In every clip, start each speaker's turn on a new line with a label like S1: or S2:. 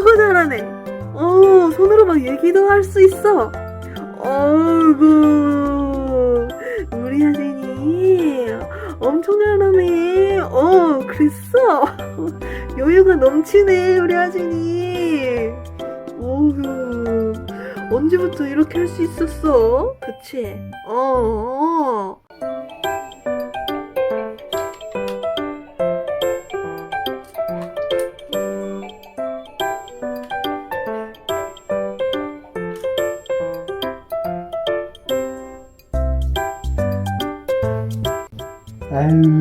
S1: 어우, 잘하네. 어, 손으로 막 얘기도 할 수 있어. 어이구, 우리 아진이 엄청 잘하네. 어, 그랬어. 여유가 넘치네, 우리 아진이. 어휴, 언제부터 이렇게 할 수 있었어? 그치? 어,
S2: đang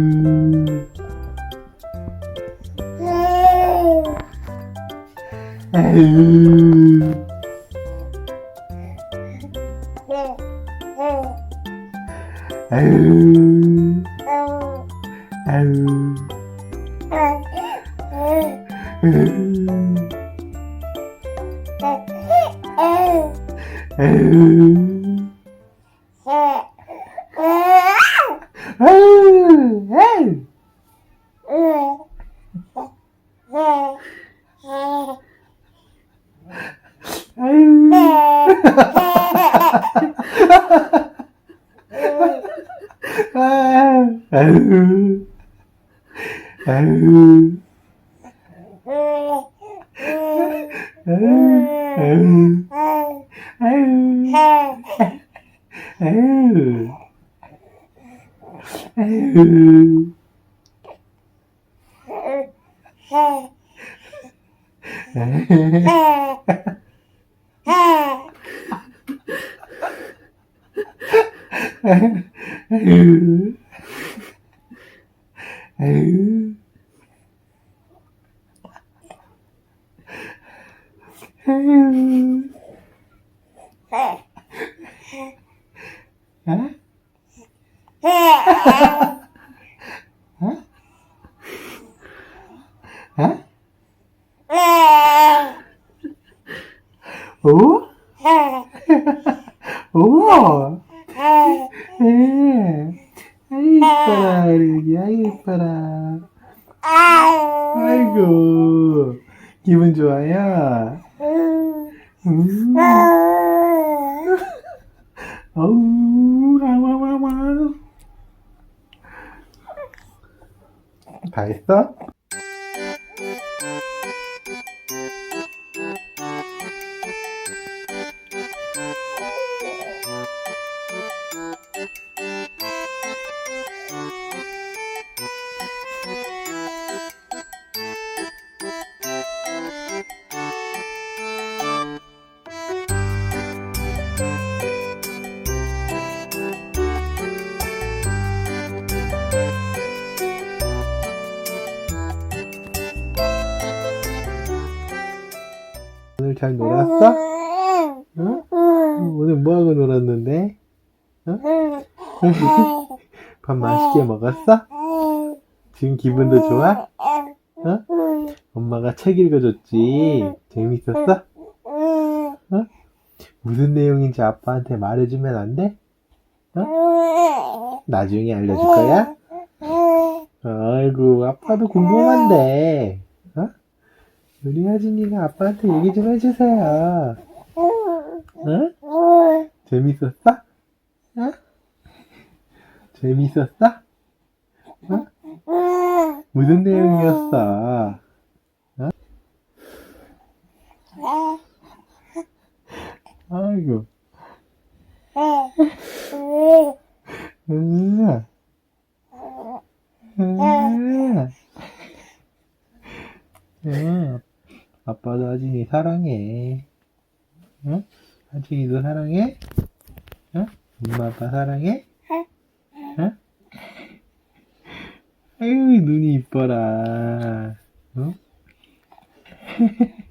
S2: Hey! Ha ha ha. ừ. Ừ. Hả? Hả? Hả? Ủa? Ủa? 아이, 이뻐라. 아이고. 기분 좋아요? 음. 어우, 아와와와. 다 했어? 잘 놀았어? 응? 오늘 뭐하고 놀았는데? 응? 밥 맛있게 먹었어? 지금 기분도 좋아? 어? 엄마가 책 읽어줬지? 재밌었어? 어? 무슨 내용인지 아빠한테 말해주면 안 돼? 나중에 알려줄 거야? 아이고, 아빠도 궁금한데. 어? 우리 하진이가 아빠한테 얘기 좀 해주세요. 어? 재밌었어? 어? 재밌었어? 어? 무슨 내용이었어? 어? 아이고. 음. 음. 응. 아빠도 하진이 사랑해. 응? 하진이도 사랑해? 응? 엄마 아빠 사랑해? 응? 아유 눈이 이뻐라. 응?